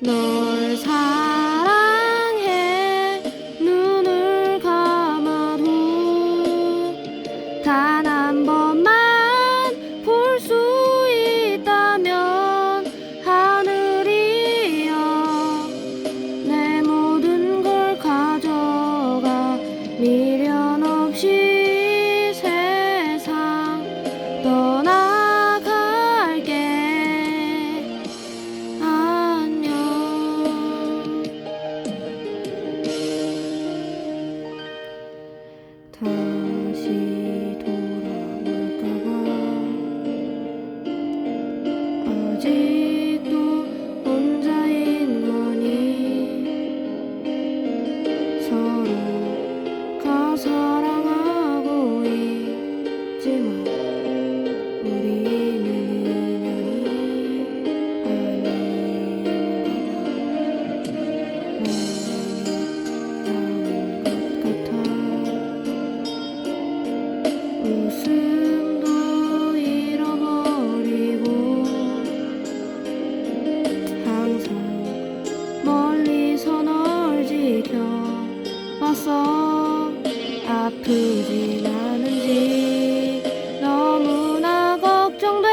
널 사 사랑하고 있지만 우리는 인연이 아닌 것 같아. 웃음도 잃어버리고 항상 멀리서 널 지켜봤어 아프진 않은지 너무나 걱정돼.